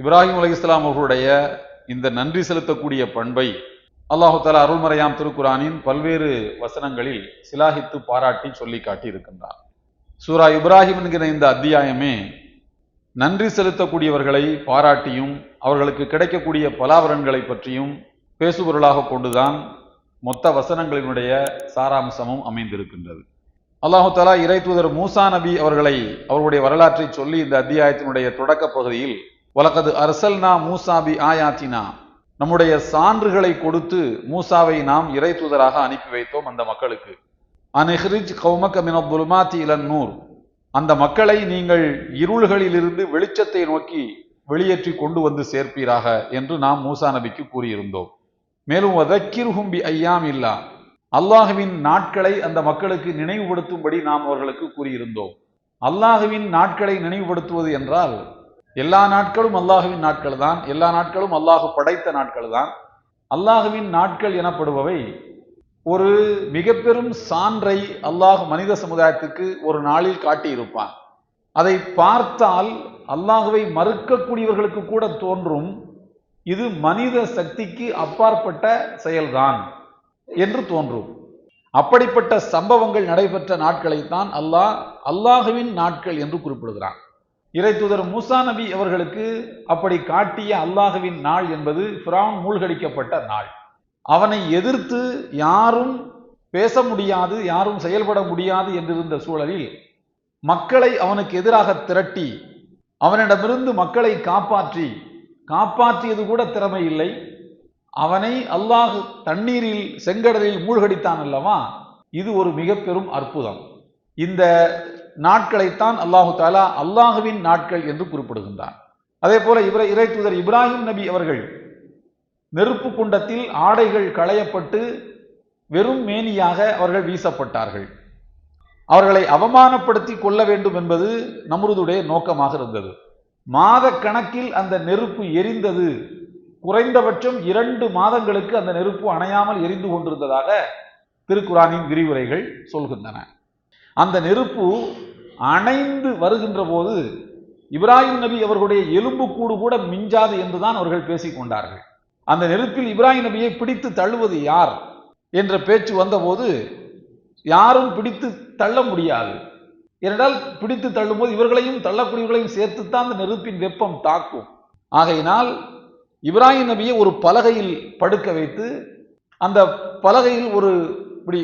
இப்ராஹிம் அலி இஸ்லாம் அவர்களுடைய இந்த நன்றி செலுத்தக்கூடிய பண்பை அல்லாஹு தாலா அருள்மறையாம் திருக்குரானின் பல்வேறு வசனங்களில் சிலாகித்து பாராட்டி சொல்லி காட்டி இருக்கின்றார் சூரா இப்ராஹிம் என்கிற இந்த அத்தியாயமே நன்றி செலுத்தக்கூடியவர்களை பாராட்டியும் அவர்களுக்கு கிடைக்கக்கூடிய பலாபலன்களை பற்றியும் பேசுபொருளாக கொண்டுதான் மொத்த வசனங்களினுடைய சாராம்சமும் அமைந்திருக்கின்றது. அல்லாஹு தாலா இறை தூதர் மூசா நபி அவர்களை அவருடைய வரலாற்றை சொல்லி இந்த அத்தியாயத்தினுடைய தொடக்க பகுதியில் உலகது அரசல்னா மூசாபி ஆயாத்தினா. நம்முடைய சான்றுகளை கொடுத்து மூசாவை நாம் இறை தூதராக அனுப்பி வைத்தோம் அந்த மக்களுக்கு. அனஹ்ரிஜ் கௌமக மினபுல்மாத்தி இலன் நூர். அந்த மக்களை நீங்கள் இருள்களிலிருந்து வெளிச்சத்தை நோக்கி வெளியேற்றி கொண்டு வந்து சேர்ப்பீராக என்று நாம் மூசா நபிக்கு கூறியிருந்தோம். மேலும் வதக்கிர்ஹும்பி ஐயாம் இல்லா. அல்லாஹுவின் நாட்களை அந்த மக்களுக்கு நினைவுபடுத்தும்படி நாம் அவர்களுக்கு கூறியிருந்தோம். அல்லாஹுவின் நாட்களை நினைவுபடுத்துவது என்றால் எல்லா நாட்களும் அல்லாஹுவின் நாட்கள் தான் எல்லா நாட்களும் அல்லாஹு படைத்த நாட்கள் தான் அல்லாஹுவின் நாட்கள் எனப்படுபவை ஒரு மிக பெரும் சான்றை அல்லாஹ் மனித சமுதாயத்துக்கு ஒரு நாளில் காட்டியிருப்பான். அதை பார்த்தால் அல்லாஹுவை மறுக்கக்கூடியவர்களுக்கு கூட தோன்றும் இது மனித சக்திக்கு அப்பாற்பட்ட செயல்தான் என்று தோன்றும். அப்படிப்பட்ட சம்பவங்கள் நடைபெற்ற நாட்களைத்தான் அல்லாஹ் அல்லாஹுவின் நாட்கள் என்று குறிப்பிடுகிறான். இறை தூதர் மூசா நபி அவர்களுக்கு அப்படி காட்டிய அல்லாஹுவின் நாள் என்பது ஃபிரான் மூழ்கடிக்கப்பட்ட நாள். அவனை எதிர்த்து யாரும் பேச முடியாது யாரும் செயல்பட முடியாது என்றிருந்த சூழலில் மக்களை அவனுக்கு எதிராக திரட்டி அவனிடமிருந்து மக்களை காப்பாற்றி காப்பாற்றியது கூட திறமை இல்லை. அவனை அல்லாஹ் தண்ணீரில் செங்கடலில் மூழ்கடித்தான் அல்லவா? இது ஒரு மிக பெரும் அற்புதம். இந்த நாட்களைத்தான் அல்லாஹு தாலா அல்லாஹுவின் நாட்கள் என்று குறிப்பிடுகின்றான். அதே போல இவரை இறை தூதர் இப்ராஹிம் நபி அவர்கள் நெருப்பு குண்டத்தில் ஆடைகள் களையப்பட்டு வெறும் மேனியாக அவர்கள் வீசப்பட்டார்கள். அவர்களை அவமானப்படுத்தி கொள்ள வேண்டும் என்பது நம்ருதுடைய நோக்கமாக இருந்தது. மாத கணக்கில் அந்த நெருப்பு எரிந்தது. குறைந்தபட்சம் இரண்டு மாதங்களுக்கு அந்த நெருப்பு அணையாமல் எரிந்து கொண்டிருந்ததாக திருக்குறானின் விரிவுரைகள் சொல்கின்றன. அந்த நெருப்பு அணைந்து வருகின்ற போது இப்ராஹிம் நபி அவர்களுடைய எலும்பு கூடு கூட மிஞ்சாது என்றுதான் அவர்கள் பேசிக்கொண்டார்கள் அந்த நெருப்பில் இப்ராஹிம் நபியை பிடித்து தள்ளுவது யார் என்ற பேச்சு வந்தபோது யாரும் பிடித்து தள்ள முடியாது. ஏனென்றால் பிடித்து தள்ளும்போது இவர்களையும் தள்ளக்கூடியவர்களையும் சேர்த்துத்தான் அந்த நெருப்பின் வெப்பம் தாக்கும். ஆகையினால் இப்ராஹிம் நபியை ஒரு பலகையில் படுக்க வைத்து அந்த பலகையில் ஒரு இப்படி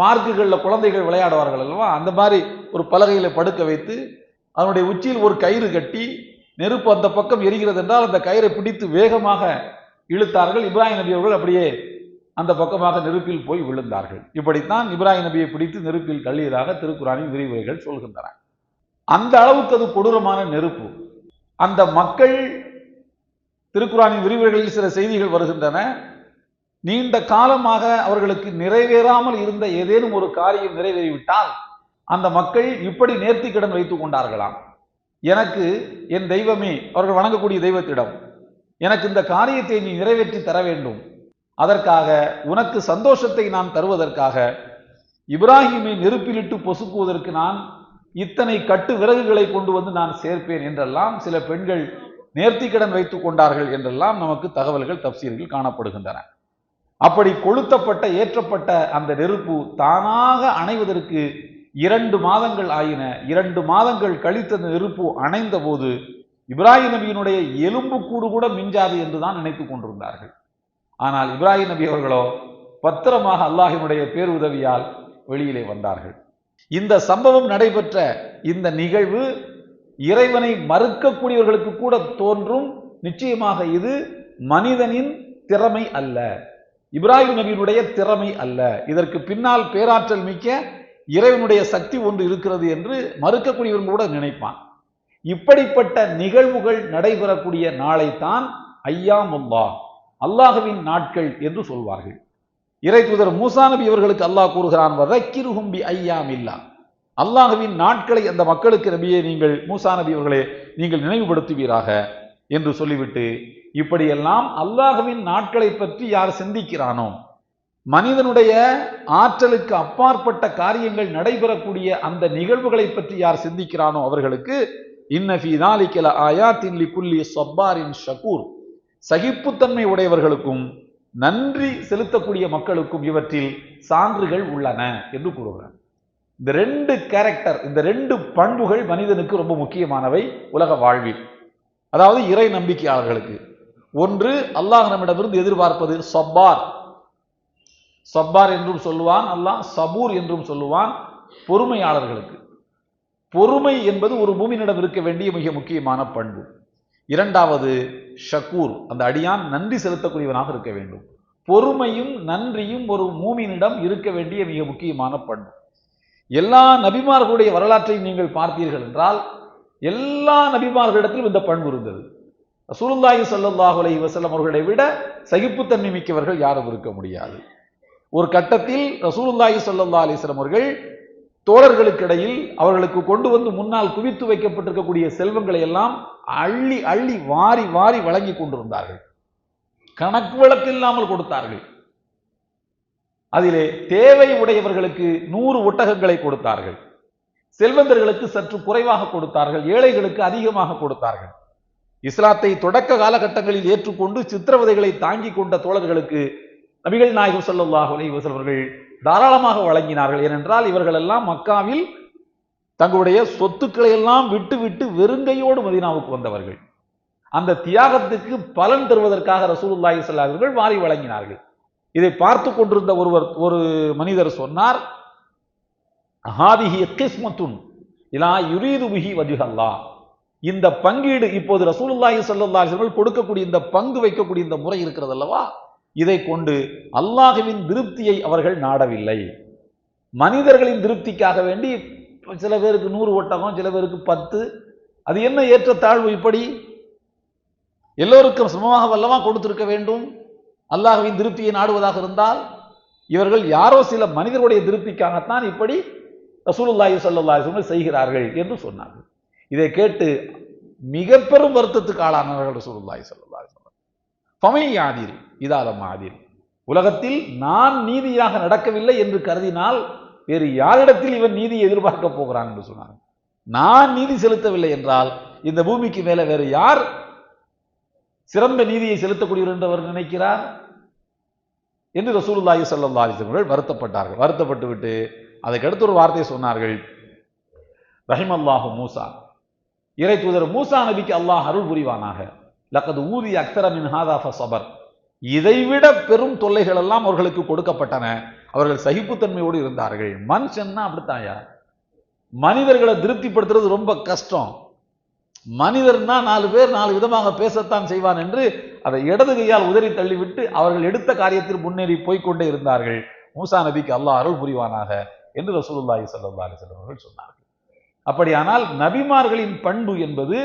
பார்க்குகளில் குழந்தைகள் விளையாடுவார்கள் அல்லவா? அந்த மாதிரி ஒரு பலகையில் படுக்க வைத்து அதனுடைய உச்சியில் ஒரு கயிறு கட்டி நெருப்பு அந்த பக்கம் எரிகிறது என்றால் அந்த கயிறை பிடித்து வேகமாக இழுத்தார்கள். இப்ராஹிம் நபி அவர்கள் அப்படியே அந்த பக்கமாக நெருப்பில் போய் விழுந்தார்கள். இப்படித்தான் இப்ராஹிம் நபியை பிடித்து நெருப்பில் தள்ளியதாக திருக்குறானின் விரிவுரைகள் சொல்கின்றன. அந்த அளவுக்கு அது கொடூரமான நெருப்பு. அந்த மக்கள் திருக்குறானின் விரிவுரைகளில் சில செய்திகள் வருகின்றன. நீண்ட காலமாக அவர்களுக்கு நிறைவேறாமல் இருந்த ஏதேனும் ஒரு காரியம் நிறைவேறிவிட்டால் அந்த மக்கள் இப்படி நேர்த்தி கடன் வைத்துக் கொண்டார்களாம். எனக்கு என் தெய்வமே அவர்கள் வணங்கக்கூடிய தெய்வத்திடம் எனக்கு இந்த காரியத்தை நீ நிறைவேற்றி தர வேண்டும். அதற்காக உனக்கு சந்தோஷத்தை நான் தருவதற்காக இப்ராஹிமை நெருப்பிலிட்டு பொசுக்குவதற்கு நான் இத்தனை கட்டு விறகுகளை கொண்டு வந்து நான் சேர்ப்பேன் என்றெல்லாம் சில பெண்கள் நேர்த்திக்கடன் வைத்துக் கொண்டார்கள் என்றெல்லாம் நமக்கு தகவல்கள் தப்சீர்கள் காணப்படுகின்றன. அப்படி கொளுத்தப்பட்ட ஏற்றப்பட்ட அந்த நெருப்பு தானாக அணைவதற்கு இரண்டு மாதங்கள் ஆயின. இரண்டு மாதங்கள் கழித்த அந்த நெருப்பு அணைந்த போது இப்ராஹிம் நபியினுடைய எலும்பு கூடு கூட மிஞ்சாது என்றுதான் நினைத்துக் கொண்டிருந்தார்கள். ஆனால் இப்ராஹிம் நபி அவர்களோ பத்திரமாக அல்லாஹினுடைய பேருதவியால் வெளியிலே வந்தார்கள். இந்த சம்பவம் நடைபெற்ற இந்த நிகழ்வு இறைவனை மறுக்கக்கூடியவர்களுக்கு கூட தோன்றும். நிச்சயமாக இது மனிதனின் திறமை அல்ல. இப்ராஹிம் நபியினுடைய திறமை அல்ல. இதற்கு பின்னால் பேராற்றல் மிக்க இறைவனுடைய சக்தி ஒன்று இருக்கிறது என்று மறுக்கக்கூடியவன் கூட நினைப்பான். இப்படிப்பட்ட நிகழ்வுகள் நடைபெறக்கூடிய நாளைத்தான் ஐயாமுல்லா அல்லாஹுவின் நாட்கள் என்று சொல்வார்கள். இறை தூதர் மூசா நபி இவர்களுக்கு அல்லாஹ் கூறுகிறான் வதக்கிருஹும்பி ஐயாம் இல்லா அல்லாஹுவின் நாட்களை அந்த மக்களுக்கு நபியை நீங்கள் மூசா நபி இவர்களே நீங்கள் நினைவுபடுத்துவீராக என்று சொல்லிவிட்டு இப்படியெல்லாம் அல்லாஹுவின் நாட்களை பற்றி யார் சிந்திக்கிறானோ மனிதனுடைய ஆற்றலுக்கு அப்பாற்பட்ட காரியங்கள் நடைபெறக்கூடிய அந்த நிகழ்வுகளை பற்றி யார் சிந்திக்கிறானோ அவர்களுக்கு இன்னஃபி தாலிக்கல ஆயாத்தின் லிக்குல்லி சப்பாரின் ஷகூர். சகிப்புத்தன்மை உடையவர்களுக்கும் நன்றி செலுத்தக்கூடிய மக்களுக்கும் இவற்றில் சான்றுகள் உள்ளன என்று கூறுகிறார். இந்த ரெண்டு கேரக்டர் இந்த ரெண்டு பண்புகள் மனிதனுக்கு ரொம்ப முக்கியமானவை உலக வாழ்வில். அதாவது இறை நம்பிக்கையாளர்களுக்கு. ஒன்று அல்லாஹ் நம்மிடமிருந்து எதிர்பார்ப்பது சப்பார். சப்பார் என்றும் சொல்லுவான் அல்லாஹ் சபூர் என்றும் சொல்லுவான் பொறுமையாளர்களுக்கு. பொறுமை என்பது ஒரு பூமியினிடம் இருக்க வேண்டிய மிக முக்கியமான பண்பு. இரண்டாவது ஷக்கூர் அந்த அடியான் நன்றி செலுத்தக்கூடியவனாக இருக்க வேண்டும். பொறுமையும் நன்றியும் ஒரு மூமினிடம் இருக்க வேண்டிய மிக முக்கியமான பண்பு. எல்லா நபிமார்களுடைய வரலாற்றையும் நீங்கள் பார்த்தீர்கள் என்றால் எல்லா நபிமார்களிடத்திலும் இந்த பண்பு இருந்தது. ரசூலுல்லாஹி ஸல்லல்லாஹு அலைஹி வஸல்லம் அவர்களை விட சகிப்புத்தன்மை மிக்கவர்கள் யாரும் இருக்க முடியாது. ஒரு கட்டத்தில் ரசூலுல்லாஹி ஸல்லல்லாஹு அலிஸ்லம் அவர்கள் தோழர்களுக்கிடையில் அவர்களுக்கு கொண்டு வந்து முன்னால் குவித்து வைக்கப்பட்டிருக்கக்கூடிய செல்வங்களை எல்லாம் அள்ளி அள்ளி வாரி வாரி வழங்கி கொண்டிருந்தார்கள். கணக்கு வழக்கு இல்லாமல் கொடுத்தார்கள். அதிலே தேவை உடையவர்களுக்கு நூறு ஒட்டகங்களை கொடுத்தார்கள். செல்வந்தர்களுக்கு சற்று குறைவாக கொடுத்தார்கள். ஏழைகளுக்கு அதிகமாக கொடுத்தார்கள். இஸ்லாத்தை தொடக்க காலகட்டங்களில் ஏற்றுக்கொண்டு சித்திரவதைகளை தாங்கிக் கொண்ட தோழர்களுக்கு நபிகள் நாயகம் ஸல்லல்லாஹு அலைஹி வஸல்லம் அவர்கள் தாராளமாக வழங்கினார்கள். ஏனென்றால் இவர்கள் எல்லாம் மக்காவில் தங்களுடைய சொத்துக்களை எல்லாம் விட்டு விட்டு வெறுங்கையோடு மதினாவுக்கு வந்தவர்கள். அந்த தியாகத்துக்கு பலன் தருவதற்காக ரசூலுல்லாஹி ஸல்லல்லாஹு அவர்கள் வாரி வழங்கினார்கள். இதை பார்த்து கொண்டிருந்த ஒருவர் ஒரு மனிதர் சொன்னார் ஹாதிஹி கிஸ்மத்துன் இலா யுரீது பிஹி வஜுஹல்லா இந்த பங்கீடு இப்போது ரசூலுல்லாஹி ஸல்லல்லாஹு அலைஹி கொடுக்கக்கூடிய இந்த பங்கு வைக்கக்கூடிய இந்த முறை இருக்கிறது அல்லவா? இதை கொண்டு அல்லாஹுவின் திருப்தியை அவர்கள் நாடவில்லை. மனிதர்களின் திருப்திக்காக வேண்டி சில பேருக்கு நூறு ஒட்டகம் சில பேருக்கு பத்து. அது என்ன ஏற்றத்தாழ்வு இப்படி? எல்லோருக்கும் சமமாக வல்லவா கொடுத்திருக்க வேண்டும். அல்லாஹுவின் திருப்தியை நாடுவதாக இருந்தால் இவர்கள் யாரோ சில மனிதர்களுடைய திருப்திக்காகத்தான் இப்படி ரசூலுல்லாஹி ஸல்லல்லாஹு செய்கிறார்கள் என்று சொன்னார்கள். இதை கேட்டு மிக பெரும் வருத்தத்துக்கு ஆளானவர்கள் ரசூலுல்லாஹி ஸல்லல்லாஹு அலைஹி வஸல்லம். இதாத மாதிரி. உலகத்தில் நான் நீதியாக நடக்கவில்லை என்று கருதினால் வேறு யாரிடத்தில் இவன் நீதியை எதிர்பார்க்க போகிறான் என்று சொன்னாங்க நான் நீதி செலுத்தவில்லை என்றால் இந்த பூமிக்கு மேல வேறு யார் சிறந்த நீதியை செலுத்தக்கூடியவர் என்று அவர் நினைக்கிறார்? என்று ரசூலுல்லாஹி சல்லா அலைஹி வருத்தப்பட்டார்கள். வருத்தப்பட்டு விட்டு அதுக்கடுத்து ஒரு வார்த்தையை சொன்னார்கள். ரஹிமல்லாஹு மூசா இறை தூதர் மூசா நபிக்கு அல்லாஹ் அருள் புரிவானாக. லக்கது ஊதி அக்தரமின் ஹாதாஃப சபர். இதைவிட பெரும் தொல்லைகள் எல்லாம் அவர்களுக்கு கொடுக்கப்பட்டன. அவர்கள் சகிப்புத்தன்மையோடு இருந்தார்கள். மனுஷன்னா அப்படித்தாயா மனிதர்களை திருப்திப்படுத்துறது ரொம்ப கஷ்டம். மனிதர்னா நாலு பேர் நாலு விதமாக பேசத்தான் செய்வான் என்று அதை இடது கையால் உதறி தள்ளிவிட்டு அவர்கள் எடுத்த காரியத்தில் முன்னேறி போய்க்கொண்டே இருந்தார்கள். மூசா நபிக்கு அல்லாஹ் அருள் புரிவானாக என்று ரசூலுல்லாஹி சல்லா அலைஹி அவர்கள் சொன்னார்கள். அப்படியானால் நபிமார்களின் பண்பு என்பது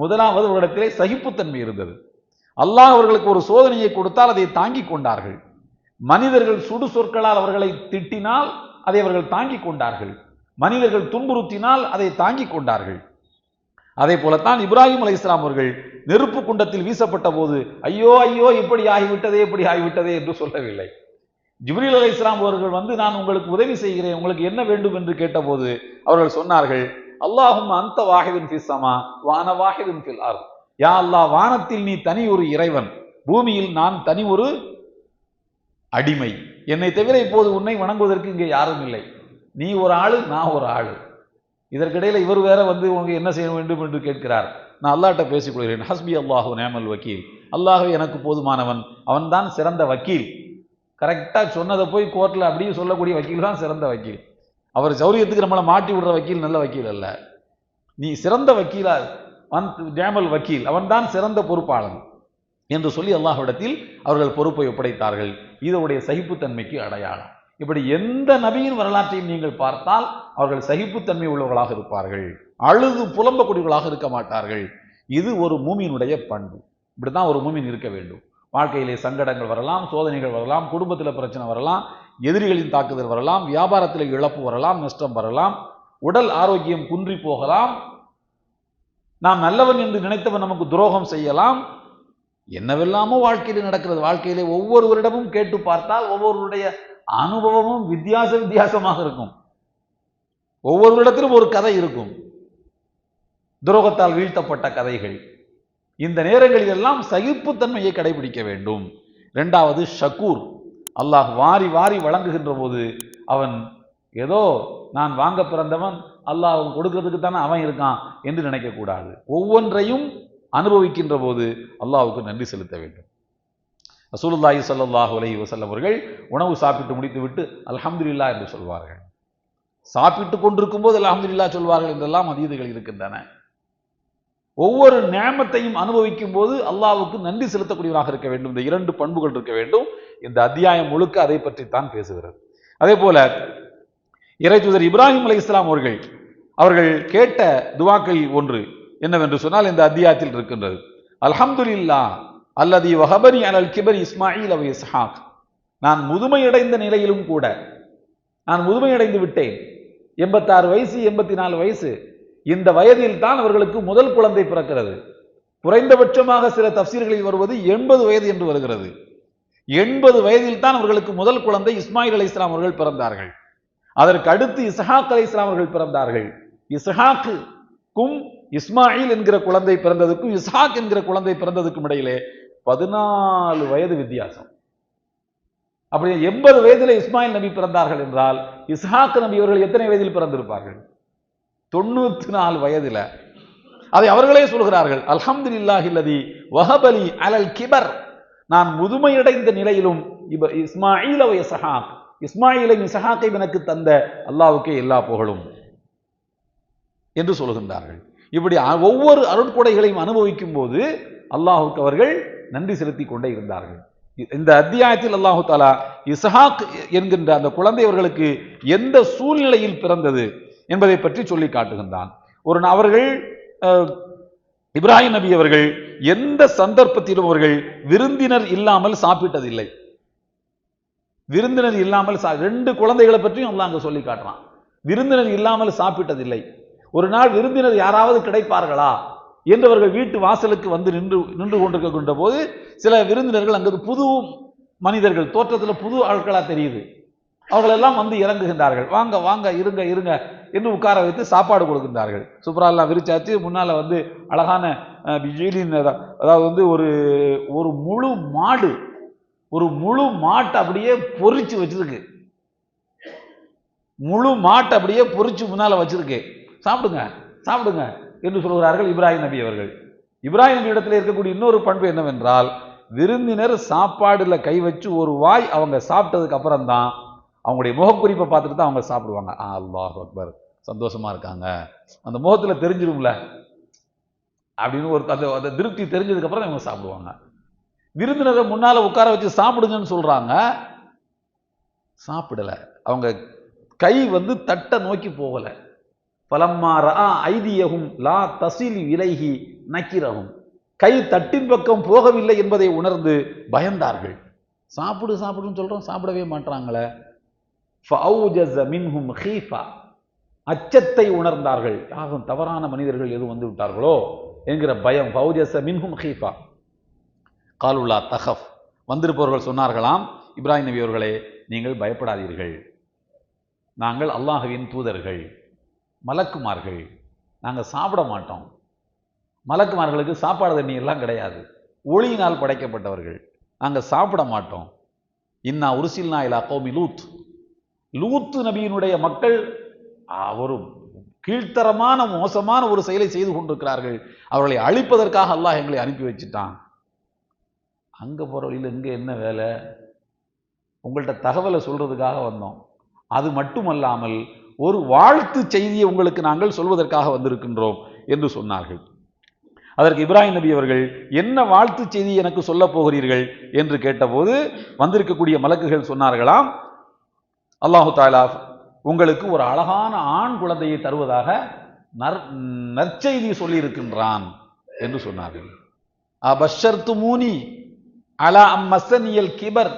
முதலாவது அவர்களிடத்திலே சகிப்புத்தன்மை இருந்தது. அல்லாஹ் அவர்களுக்கு ஒரு சோதனையை கொடுத்தால் அதை தாங்கிக் கொண்டார்கள். மனிதர்கள் சுடு சொற்களால் அவர்களை திட்டினால் அதை அவர்கள் தாங்கிக் கொண்டார்கள். மனிதர்கள் துன்புறுத்தினால் அதை தாங்கிக் கொண்டார்கள். அதே போலத்தான் இப்ராஹிம் அலி இஸ்லாம் அவர்கள் நெருப்பு குண்டத்தில் வீசப்பட்ட போது ஐயோ ஐயோ இப்படி ஆகிவிட்டதே இப்படி ஆகிவிட்டதே என்று சொல்லவில்லை. ஜிப்ரீல் அலி இஸ்லாம் அவர்கள் வந்து நான் உங்களுக்கு உதவி செய்கிறேன் உங்களுக்கு என்ன வேண்டும்? என்று கேட்டபோது அவர்கள் சொன்னார்கள் அல்லாஹும் அந்த வாஹிதின் ஃபி சமா வான வாஹிதின் ஃபில் ஆர் யா அல்லாஹ் வானத்தில் நீ தனி ஒரு இறைவன் பூமியில் நான் தனி ஒரு அடிமை. என்னை தவிர இப்போது உன்னை வணங்குவதற்கு இங்கே யாரும் இல்லை. நீ ஒரு ஆளு நான் ஒரு ஆளு. இதற்கிடையில் இவர் வேற வந்து உங்க என்ன செய்ய வேண்டும் என்று கேட்கிறார். நான் அல்லாட்ட பேசிக் கொள்கிறேன். ஹஸ்பி அல்லாஹு நேமல் வக்கீல். அல்லாஹு எனக்கு போதுமானவன். அவன்தான் சிறந்த வக்கீல். கரெக்டாக சொன்னதை போய் கோர்ட்டில் அப்படியே சொல்லக்கூடிய வக்கீல் தான் சிறந்த வக்கீல். அவர் சௌரியத்துக்கு நம்மளை மாட்டி விடுற வக்கீல் நல்ல வக்கீல் அல்ல. நீ சிறந்த வக்கீலா வன் ஜேமல் வக்கீல். அவன்தான் சிறந்த பொறுப்பாளன் என்று சொல்லி அல்லாஹ்விடத்தில் அவர்கள் பொறுப்பை ஒப்படைத்தார்கள். இதனுடைய சகிப்புத்தன்மைக்கு அடையாளம். இப்படி எந்த நபியின் வரலாற்றையும் நீங்கள் பார்த்தால் அவர்கள் சகிப்புத்தன்மை உள்ளவர்களாக இருப்பார்கள். அழுது புலம்பக்கூடியவர்களாக இருக்க மாட்டார்கள். இது ஒரு மூமியினுடைய பண்பு. இப்படி தான் ஒரு மூமின் இருக்க வேண்டும். வாழ்க்கையிலே சங்கடங்கள் வரலாம் சோதனைகள் வரலாம் குடும்பத்தில் பிரச்சனை வரலாம் எதிரிகளின் தாக்குதல் வரலாம் வியாபாரத்தில் இழப்பு வரலாம் நஷ்டம் வரலாம் உடல் ஆரோக்கியம் குன்றி போகலாம். நாம் நல்லவன் என்று நினைத்தவன் நமக்கு துரோகம் செய்யலாம். என்னவெல்லாமோ வாழ்க்கையில் நடக்கிறது. வாழ்க்கையிலே ஒவ்வொருவரிடமும் கேட்டு பார்த்தால் ஒவ்வொருவருடைய அனுபவமும் வித்தியாச வித்தியாசமாக இருக்கும். ஒவ்வொருவரிடத்திலும் ஒரு கதை இருக்கும். துரோகத்தால் வீழ்த்தப்பட்ட கதைகள். இந்த நேரங்களில் எல்லாம் சகிப்புத்தன்மையை கடைபிடிக்க வேண்டும். இரண்டாவது ஷக்கூர் அல்லாஹ் வாரி வாரி வழங்குகின்ற போது அவன் ஏதோ நான் வாங்க பிறந்தவன் அல்லாஹ் அவன் கொடுக்கறதுக்கு தானே அவன் இருக்கான் என்று நினைக்கக்கூடாது. ஒவ்வொன்றையும் அனுபவிக்கின்ற போது அல்லாஹுக்கு நன்றி செலுத்த வேண்டும். ரசூலுல்லாஹி ஸல்லல்லாஹு அலஹி வஸல்லம் அவர்கள் உணவு சாப்பிட்டு முடித்துவிட்டு அல்ஹம்துலில்லாஹ் என்று சொல்வார்கள். சாப்பிட்டு கொண்டிருக்கும் போது அல்ஹம்துலில்லாஹ் சொல்வார்கள் என்றெல்லாம் அதீதுகள் இருக்கின்றன. ஒவ்வொரு நேமத்தையும் அனுபவிக்கும் போது அல்லாஹ்வுக்கு நன்றி செலுத்தக்கூடியவராக இருக்க வேண்டும். இந்த இரண்டு பண்புகள் இருக்க வேண்டும். இந்த அத்தியாயம் முழுக்க அதை பற்றித்தான் பேசுகிறது. அதே போல இறைத்தூதர் இப்ராஹிம் அலி இஸ்லாம் அவர்கள் அவர்கள் கேட்ட துவாக்கள் ஒன்று என்னவென்று சொன்னால் இந்த அத்தியாயத்தில் இருக்கின்றது. அல்ஹம்துல்லா அல்லதி வஹபனி அலல் கிபர் இஸ்மாயில் அவ இஸ்ஹாக். நான் முதுமையடைந்த நிலையிலும் கூட நான் முதுமையடைந்து விட்டேன். எண்பத்தாறு வயசு எண்பத்தி நாலு வயசு இந்த வயதில் தான் அவர்களுக்கு முதல் குழந்தை பிறக்கிறது. குறைந்தபட்சமாக சில தப்சீர்களில் வருவது எண்பது வயது என்று வருகிறது. எண்பது வயதில் தான் அவர்களுக்கு முதல் குழந்தை இஸ்மாயில் அலி இஸ்லாம் அவர்கள் பிறந்தார்கள். அதற்கு அடுத்து இசஹாக் அலி இஸ்லாம் அவர்கள் பிறந்தார்கள். இசஹாக்குக்கும் இஸ்மாயில் என்கிற குழந்தை பிறந்ததுக்கும் இஸ்ஹாக் என்கிற குழந்தை பிறந்ததுக்கும் இடையிலே பதினாலு வயது வித்தியாசம். அப்படி எண்பது வயதில் இஸ்மாயில் நபி பிறந்தார்கள் என்றால் இஸ்ஹாக் நபி அவர்கள் எத்தனை வயதில் பிறந்திருப்பார்கள்? தொண்ணூத்தி நாலு வயதுல. அதை அவர்களே சொல்கிறார்கள் அல்ஹம்துலில்லாஹி இல்லாஹில்லதி வஹபலி அலல் கிபர். நான் முதுமையடைந்த நிலையிலும் இவ இஸ்மாயில் அவ இஸ்ஹாக் இஸ்மாயிலையும் இஸ்ஹாக்கையும் எனக்கு தந்த அல்லாவுக்கே எல்லா புகழும் என்று சொல்கின்றார்கள் இப்படி ஒவ்வொரு அருட்கொடைகளையும் அனுபவிக்கும் போது அல்லாஹுக்கு அவர்கள் நன்றி செலுத்தி கொண்டே இருந்தார்கள். இந்த அத்தியாயத்தில் அல்லாஹு தாலா இசஹாக் என்கின்ற அந்த குழந்தை அவர்களுக்கு எந்த சூழ்நிலையில் பிறந்தது என்பதை பற்றி சொல்லி காட்டுகின்றான். ஒரு அவர்கள் அஹ், இப்ராஹிம் நபி அவர்கள் எந்த சந்தர்ப்பத்திலும் அவர்கள் விருந்தினர் இல்லாமல் சாப்பிட்டதில்லை. விருந்தினர் இல்லாமல் சா- ரெண்டு குழந்தைகளை பற்றியும் அல்லாஹ் அங்க சொல்லி காட்டுறான். விருந்தினர் இல்லாமல் சாப்பிட்டதில்லை. ஒரு நாள் விருந்தினர் யாராவது கிடைப்பார்களா என்று அவர்கள் வீட்டு வாசலுக்கு வந்து நின்று நின்று கொண்டிருக்கின்ற போது சில விருந்தினர்கள் அங்கு புது மனிதர்கள் தோற்றத்தில் புது ஆட்களாக தெரியுது. அவர்களெல்லாம் வந்து இறங்குகின்றார்கள். வாங்க வாங்க இருங்க இருங்க. என்று உட்கார வைத்து சாப்பாடு கொடுக்கின்றார்கள். சூப்பராலாம் விரிச்சாச்சு. முன்னால வந்து அழகான பிஜிலின் அதாவது வந்து ஒரு ஒரு முழு மாடு ஒரு முழு மாட்டை அப்படியே பொரிச்சு வச்சிருக்கு. முழு மாட்டை அப்படியே பொரிச்சு முன்னால வச்சிருக்கு. சாப்பிடுங்க சாப்பிடுங்க என்று சொல்கிறார்கள் இப்ராஹிம் நபி அவர்கள். இப்ராஹிம் நபி இடத்துல இருக்கக்கூடிய இன்னொரு பண்பு என்னவென்றால் விருந்தினர் சாப்பாடுல கை வச்சு ஒரு வாய் அவங்க சாப்பிட்டதுக்கு அப்புறம் தான் அவங்களுடைய முகக்குறிப்பை பார்த்துட்டு தான் அவங்க சாப்பிடுவாங்க. ஆ, அல்லாஹ் அக்பர். சந்தோஷமா இருக்காங்க. அந்த முகத்தில் தெரிஞ்சிடும்ல அப்படின்னு ஒரு அந்த அந்த திருப்தி தெரிஞ்சதுக்கப்புறம் இவங்க சாப்பிடுவாங்க. விருந்தினரை முன்னால் உட்கார வச்சு சாப்பிடுங்கன்னு சொல்கிறாங்க சாப்பிடலை. அவங்க கை வந்து தட்டை நோக்கி போகலை. பலம்மா ரா ஐதியகும் லா தசில் விலைகி நக்கிரகும். கை தட்டின் பக்கம் போகவில்லை என்பதை உணர்ந்து பயந்தார்கள். சாப்பிடு சாப்பிடுன்னு சொல்கிறோம் சாப்பிடவே மாட்டாங்களே. மின்ஹும் ஹீஃபா. அச்சத்தை உணர்ந்தார்கள். யாரும் தவறான மனிதர்கள் எதுவும் வந்து விட்டார்களோ என்கிற பயம். ஃபவுஜஸ மின்ஹும் ஹீஃபா. காலுல்லா தஹஃப். வந்திருப்பவர்கள் சொன்னார்களாம் இப்ராஹிம் நபி அவர்களே நீங்கள் பயப்படாதீர்கள். நாங்கள் அல்லாஹுவின் தூதர்கள் மலக்குமார்கள். நாங்கள் சாப்பிட மாட்டோம். மலக்குமார்களுக்கு சாப்பாடு தண்ணி எல்லாம் கிடையாது. ஒளியினால் படைக்கப்பட்டவர்கள். நாங்கள் சாப்பிட மாட்டோம். இன்னா உருசில்னா இலா கோமி லூத். லூத்து நபியினுடைய மக்கள் ஒரு கீழ்த்தரமான மோசமான ஒரு செயலை செய்து கொண்டிருக்கிறார்கள். அவர்களை அழிப்பதற்காக அல்லாஹ் எங்களை அனுப்பி வச்சுட்டான். அங்க போற வழியில் இங்கே என்ன வேலை? உங்கள்கிட்ட தகவலை சொல்றதுக்காக வந்தோம். அது மட்டுமல்லாமல் ஒரு வாழ்த்து செய்தியை உங்களுக்கு நாங்கள் சொல்வதற்காக வந்திருக்கின்றோம் என்று சொன்னார்கள். அதற்கு இப்ராஹிம் நபி அவர்கள் என்ன வாழ்த்து செய்தி எனக்கு சொல்லப் போகிறீர்கள்? என்று கேட்டபோது வந்திருக்கக்கூடிய மலக்குகள் சொன்னார்களாம் அல்லாஹு தாலா உங்களுக்கு ஒரு அழகான ஆண் குழந்தையை தருவதாக நற் நற்செய்தி சொல்லியிருக்கின்றான் என்று சொன்னார்கள். அபஷர்த்து மூனி அலா அம்மசனியல் கிபர்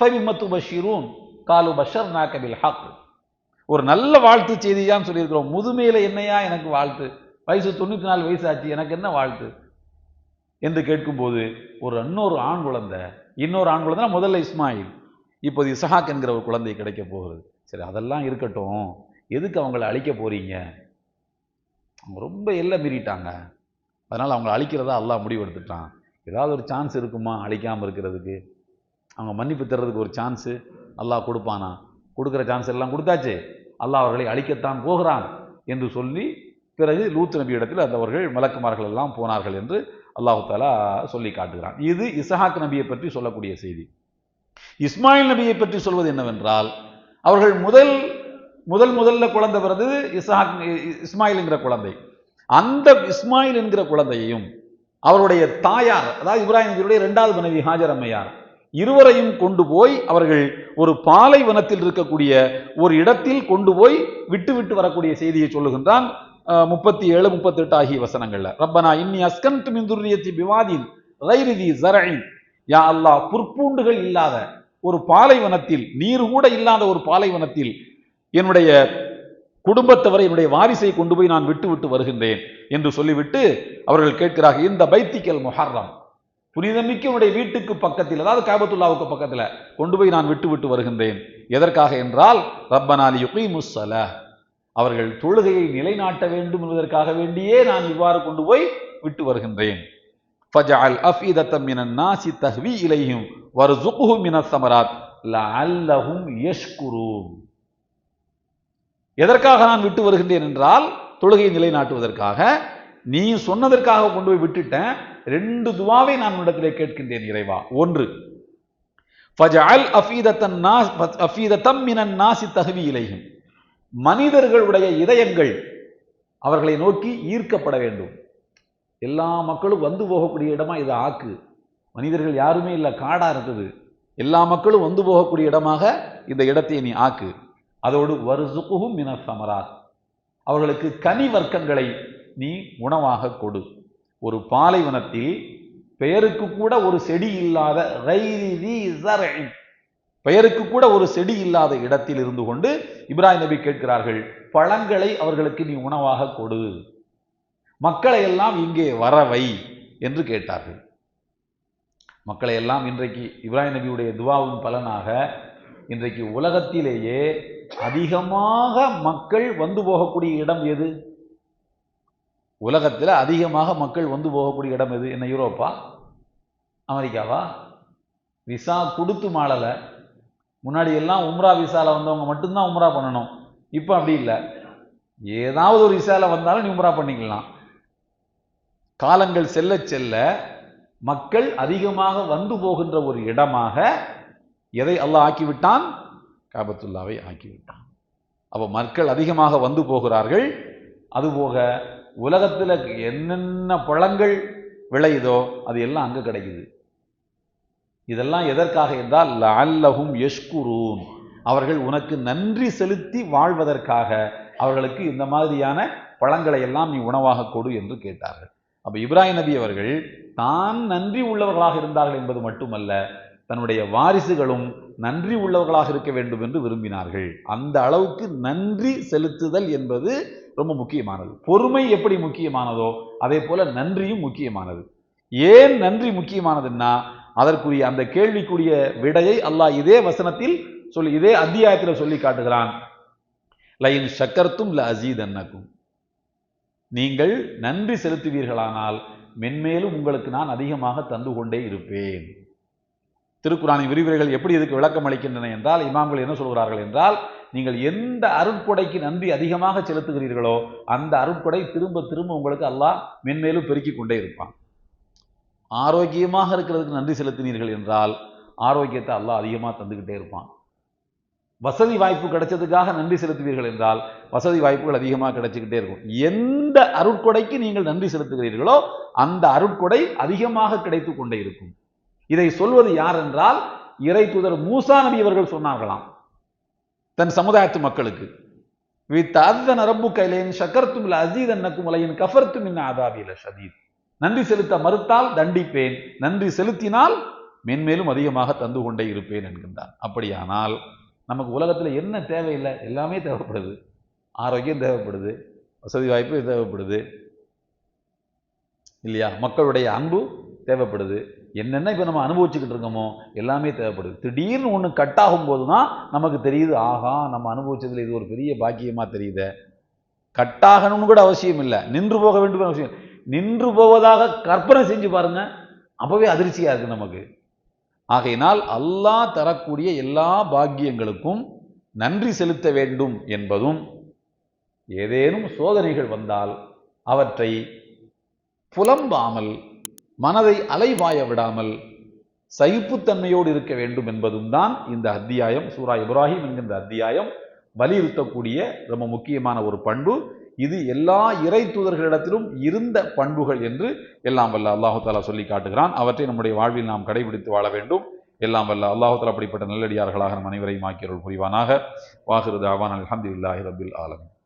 ஃபபிமத்து பஷீரூன் காலு பஷர் நாக்கபில் ஹக் ஒரு நல்ல வாழ்த்து செய்தியான்னு சொல்லியிருக்கிறோம். முதுமையில் என்னையா எனக்கு வாழ்த்து? வயசு தொண்ணூற்றி நாலு வயசு ஆச்சு எனக்கு என்ன வாழ்த்து? என்று கேட்கும்போது ஒரு இன்னொரு ஆண் குழந்தை இன்னொரு ஆண் குழந்தை முதல்ல இஸ்மாயில். இப்போது இசஹாக் என்கிற ஒரு குழந்தை கிடைக்க போகிறது. சரி அதெல்லாம் இருக்கட்டும். எதுக்கு அவங்கள அழிக்க போகிறீங்க அவங்க ரொம்ப எல்லை மீறிட்டாங்க. அதனால் அவங்கள அழிக்கிறதா அல்லாஹ் முடிவெடுத்துட்டான் ஏதாவது ஒரு சான்ஸ் இருக்குமா அழிக்காமல் இருக்கிறதுக்கு? அவங்க மன்னிப்பு தர்றதுக்கு ஒரு சான்ஸு அல்லாஹ் கொடுப்பானா? கொடுக்குற சான்ஸ் எல்லாம் கொடுத்தாச்சு. அல்லாஹ் அவர்களை அழிக்கத்தான் போகிறான் என்று சொல்லி பிறகு லூத் நபி இடத்தில் அந்தவர்கள் மலக்குமார்கள் எல்லாம் போனார்கள் என்று அல்லாஹு தாலா சொல்லி காட்டுகிறான். இது இசஹாக் நபியை பற்றி சொல்லக்கூடிய செய்தி. இஸ்மாயில் நபியை பற்றி சொல்வது என்னவென்றால் அவர்கள் முதல் முதல் முதல்ல குழந்தை பிறந்தது இஸ்ஹாக் இஸ்மாயில்ங்கிற குழந்தை. அந்த இஸ்மாயில் என்கிற குழந்தையையும் அவருடைய தாயார் அதாவது இப்ராஹிம் நபியுடைய இரண்டாவது மனைவி ஹாஜர் அம்மையார் இருவரையும் கொண்டு போய் அவர்கள் ஒரு பாலைவனத்தில் இருக்கக்கூடிய ஒரு இடத்தில் கொண்டு போய் விட்டு விட்டு வரக்கூடிய செய்தியை சொல்லுகின்றான் முப்பத்தி ஏழு முப்பத்தி எட்டு ஆகிய வசனங்கள்ல. ரப்பனா இன்னி அஸ்கன் மின் துர்ரியத்தி பிவாதின் ரைரிதி ஜரஇன். யா அல்லாஹ் புற்பூண்டுகள் இல்லாத ஒரு பாலைவனத்தில் நீர் கூட இல்லாத ஒரு பாலைவனத்தில் என்னுடைய குடும்பத்தவரை என்னுடைய வாரிசை கொண்டு போய் நான் விட்டு விட்டு வருகின்றேன் என்று சொல்லிவிட்டு அவர்கள் கேட்கிறார்கள் இந்த பைத்திக்கல் முஹர்ரம். புனிதமிக்க உன்னுடைய வீட்டுக்கு பக்கத்தில் அதாவது காபத்துல்லாவுக்கு பக்கத்தில் கொண்டு போய் நான் விட்டு விட்டு வருகின்றேன். எதற்காக என்றால் ரப்பனாலி முஸ்ஸல அவர்கள் தொழுகையை நிலைநாட்ட வேண்டும் என்பதற்காக வேண்டியே நான் இவ்வாறு கொண்டு போய் விட்டு வருகின்றேன். ஃபஜஅல் அஃபீதத்தம் மினன் நாசி தஹ்வி இலைஹிம் வர்சுக்ஹும் மின சமராத் லஅல்லஹும் யஷ்குரூன் எதற்காக நான் விட்டு வருகின்றேன் என்றால் தொழுகையை நிலைநாட்டுவதற்காக. நீ சொன்னதற்காக கொண்டு போய் விட்டுட்டேன். ரெண்டு துவாவை நான் உன்னிடத்திலே கேட்கின்றேன் இறைவா. ஒன்று ஃபஜஅல் அஃபீதத்தன் நாஸ் அஃபீதத்தம் மினன் நாசி தஹ்வி இலையும் மனிதர்களுடைய இதயங்கள் அவர்களை நோக்கி ஈர்க்கப்பட வேண்டும். எல்லா மக்களும் வந்து போகக்கூடிய இடமா இது ஆக்கு. மனிதர்கள் யாருமே இல்லை காடாக இருக்குது. எல்லா மக்களும் வந்து போகக்கூடிய இடமாக இந்த இடத்தை நீ ஆக்கு. அதோடு வருசுகுகும் மின சமராத் அவர்களுக்கு கனி வர்க்கங்களை நீ உணவாக கொடு. ஒரு பாலைவனத்தில் பெயருக்கு கூட ஒரு செடி இல்லாத பெயருக்கு கூட ஒரு செடி இல்லாத இடத்தில் இருந்து கொண்டு இப்ராஹிம் நபி கேட்கிறார்கள் பழங்களை அவர்களுக்கு நீ உணவாக கொடு. மக்களை எல்லாம் இங்கே வரவை என்று கேட்டார்கள். மக்களை எல்லாம் இன்றைக்கு இப்ராஹிம் நபியுடைய துவாவின் பலனாக இன்றைக்கு உலகத்திலேயே அதிகமாக மக்கள் வந்து போகக்கூடிய இடம் எது? உலகத்தில் அதிகமாக மக்கள் வந்து போகக்கூடிய இடம் எது? என்ன யூரோப்பா? அமெரிக்காவா? விசா கொடுத்து மாளலை. முன்னாடி எல்லாம் உம்ரா விசாவில் வந்தவங்க மட்டும்தான் உம்ரா பண்ணணும். இப்போ அப்படி இல்லை. ஏதாவது ஒரு விசாவில் வந்தாலும் நீ உம்ரா பண்ணிக்கலாம். காலங்கள் செல்ல செல்ல மக்கள் அதிகமாக வந்து போகின்ற ஒரு இடமாக எதை அல்லாஹ் ஆக்கிவிட்டான்? காபத்துல்லாவை ஆக்கிவிட்டான். அப்போ மக்கள் அதிகமாக வந்து போகிறார்கள். அதுபோக உலகத்தில் என்னென்ன பழங்கள் விளையுதோ அது எல்லாம் அங்கே கிடைக்குது. இதெல்லாம் எதற்காக என்றால் லஅல்லஹும் யஷ்குரூன். அவர்கள் உனக்கு நன்றி செலுத்தி வாழ்வதற்காக அவர்களுக்கு இந்த மாதிரியான பழங்களை எல்லாம் நீ உணவாக கொடு என்று கேட்டார்கள். அப்போ இப்ராஹிம் நபி அவர்கள் தான் நன்றி உள்ளவர்களாக இருந்தார்கள் என்பது மட்டுமல்ல தன்னுடைய வாரிசுகளும் நன்றி உள்ளவர்களாக இருக்க வேண்டும் என்று விரும்பினார்கள். அந்த அளவுக்கு நன்றி செலுத்துதல் என்பது ரொம்ப முக்கியமானது. பொறுமை எப்படி முக்கியமானதோ அதே போல நன்றியும் முக்கியமானது. ஏன் நன்றி முக்கியமானதுன்னா அதற்குரிய அந்த கேள்விக்குரிய விடையை அல்லாஹ் இதே வசனத்தில் சொல்லி இதே அத்தியாயத்தில் சொல்லி காட்டுகிறான். லைன் சக்கர்த்தும் ல அசீதன்னக்கும். நீங்கள் நன்றி செலுத்துவீர்களானால் மென்மேலும் உங்களுக்கு நான் அதிகமாக தந்து கொண்டே இருப்பேன். திருக்குறானின் விரிவுரைகள் எப்படி இதுக்கு விளக்கம் அளிக்கின்றன என்றால் இமாம்கள் என்ன சொல்கிறார்கள் என்றால் நீங்கள் எந்த அருட்கொடைக்கு நன்றி அதிகமாக செலுத்துகிறீர்களோ அந்த அருட்கொடை திரும்ப திரும்ப உங்களுக்கு அல்லாஹ் மென்மேலும் பெருக்கிக் கொண்டே இருப்பான். ஆரோக்கியமாக இருக்கிறதுக்கு நன்றி செலுத்தினீர்கள் என்றால் ஆரோக்கியத்தை அல்லாஹ் அதிகமாக தந்துக்கிட்டே இருப்பான். வசதி வாய்ப்பு கிடைச்சதுக்காக நன்றி செலுத்துவீர்கள் என்றால் வசதி வாய்ப்புகள் அதிகமாக கிடைச்சிக்கிட்டே இருக்கும். எந்த அருட்கொடைக்கு நீங்கள் நன்றி செலுத்துகிறீர்களோ அந்த அருட்கொடை அதிகமாக கிடைத்து கொண்டே இருக்கும். இதை சொல்வது யார் என்றால் இறை தூதர் மூசா நபி அவர்கள் சொன்னார்களாம். தன் சமுதாயத்து மக்களுக்கு வித்தஅதன ரப்புக்க இலைன் ஷக்கர்த்தும் லஅஸீதன்னக்கும் வலையின் கஃபர்த்தும் மின் ஆதாபில நன்றி செலுத்த மறுத்தால் தண்டிப்பேன். நன்றி செலுத்தினால் மென்மேலும் அதிகமாக தந்து கொண்டே இருப்பேன் என்கின்றான். அப்படியானால் நமக்கு உலகத்துல என்ன தேவையில்லை? எல்லாமே தேவைப்படுது. ஆரோக்கியம் தேவைப்படுது வசதி வாய்ப்பு தேவைப்படுது இல்லையா? மக்களுடைய அன்பு தேவைப்படுது. என்னென்ன இப்போ நம்ம அனுபவிச்சுக்கிட்டு இருக்கோமோ எல்லாமே தேவைப்படுது. திடீர்னு ஒன்று கட் ஆகும் போது தான் நமக்கு தெரியுது ஆகா நம்ம அனுபவிச்சதில் இது ஒரு பெரிய பாக்கியமாக தெரியுதே. கட்டாகணும்னு கூட அவசியம் இல்லை. நின்று போக வேண்டும் அவசியம் நின்று போவதாக கற்பனை செஞ்சு பாருங்க அப்பவே அதிர்ச்சியாக இருக்குது நமக்கு. ஆகையினால் அல்லாஹ் தரக்கூடிய எல்லா பாக்கியங்களுக்கும் நன்றி செலுத்த வேண்டும் என்பதும் ஏதேனும் சோதனைகள் வந்தால் அவற்றை புலம்பாமல் மனதை அலைவாய விடாமல் சகிப்புத்தன்மையோடு இருக்க வேண்டும் என்பதும் தான் இந்த அத்தியாயம். சூரா இப்ராஹிம் என்கின்ற அத்தியாயம் வலியுறுத்தக்கூடிய ரொம்ப முக்கியமான ஒரு பண்பு. இது எல்லா இறை தூதர்களிடத்திலும் இருந்த பண்புகள் என்று எல்லாம் வல்ல அல்லாஹு தாலா சொல்லி காட்டுகிறான். அவற்றை நம்முடைய வாழ்வில் நாம் கடைபிடித்து வாழ வேண்டும். எல்லாம் வல்ல அல்லாஹு தாலா அப்படிப்பட்ட நல்லடியார்களாக நம் அனைவரையும் ஆக்கியவர்கள் புரிவானாக. வாகிருது அவான் அல்ஹம்துலில்லாஹி ரபில் ஆலமீன்.